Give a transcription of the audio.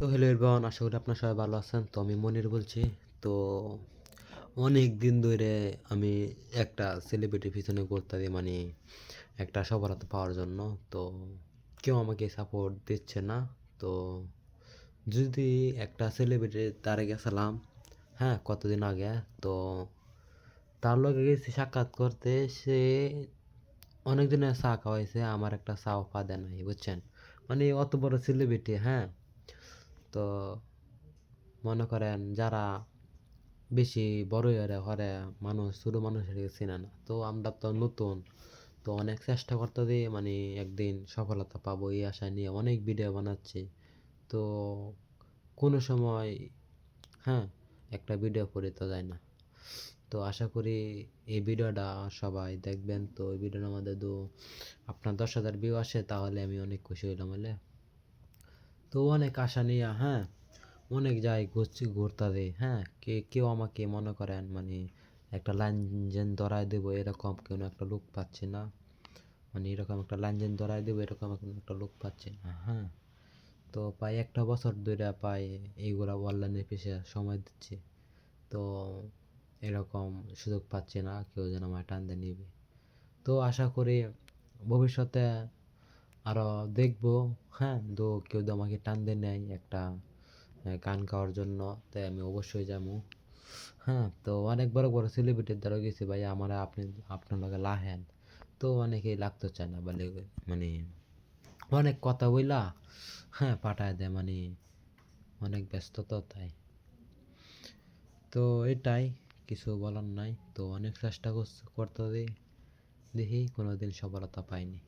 তো হ্যালো এরবান আশা করি আপনার সবাই ভালো আছেন। তো আমি মনির বলছি। তো অনেক দিন ধরে আমি একটা সেলিব্রিটির পিছনে ঘুরতে মানে একটা সফলতা পাওয়ার জন্য। তো কেউ আমাকে সাপোর্ট দিচ্ছে না। তো যদি একটা সেলিব্রিটি তারে গেছিলাম হ্যাঁ কতদিন আগে, তো তার লগে গেছি সাক্ষাৎ করতে। সে অনেক দিনের চা খাওয়াইছে, আমার একটা চাও পা দেয় নাই, বুঝছেন? মানে অত বড় সেলিব্রিটি হ্যাঁ? তো মনে করেন যারা বেশি বড় হরে হরে মানুষ, ছোটো মানুষের চিনে না। তো আমরা তো নতুন, তো অনেক চেষ্টা করতে দিয়ে মানে একদিন সফলতা পাবো এই আশা নিয়ে অনেক ভিডিও বানাচ্ছি। তো কোনো সময় হ্যাঁ একটা ভিডিও করে তো যায় না। তো আশা করি এই ভিডিওটা সবাই দেখবেন। তো এই ভিডিওর আমাদের দু, আপনার দশ হাজার ভিউ আসে, তাহলে আমি অনেক খুশি হইলাম, হলে। তো অনেক আশা নিয়ে হ্যাঁ? অনেক যাই ঘুরছি ঘুরতে দেয় হ্যাঁ? কে, কেউ আমাকে মনে করেন মানে একটা লাইন ধরায় দেবো এরকম কোনো একটা লোক পাচ্ছি না। মানে এরকম একটা লাইন ধরায় দেবো এরকম একটা লোক পাচ্ছি না হ্যাঁ? তো প্রায় একটা বছর ধরে পাই এইগুলা অনলাইনে পেশে সময় দিচ্ছি। তো এরকম সুযোগ পাচ্ছি না, কেউ যেন আমার টানতে নিবে। তো আশা করি ভবিষ্যতে আরও দেখব। হ্যাঁ তো কেউ যদি আমাকে টান দিয়ে নেয় একটা গান গাওয়ার জন্য, তাই আমি অবশ্যই যাব। হ্যাঁ তো অনেক বড় বড় সেলিব্রিটির দ্বারা গেছি ভাই, আমার আপনি, আপনার লগে লাহেন। তো অনেকেই লাগতে চায় না, বলে মানে অনেক কথা বইলা হ্যাঁ পাঠায় দেয় মানে অনেক ব্যস্ত তো তাই। তো এটাই, কিছু বলার নাই। তো অনেক চেষ্টা করতে দেখি কোনোদিন সফলতা পাইনি।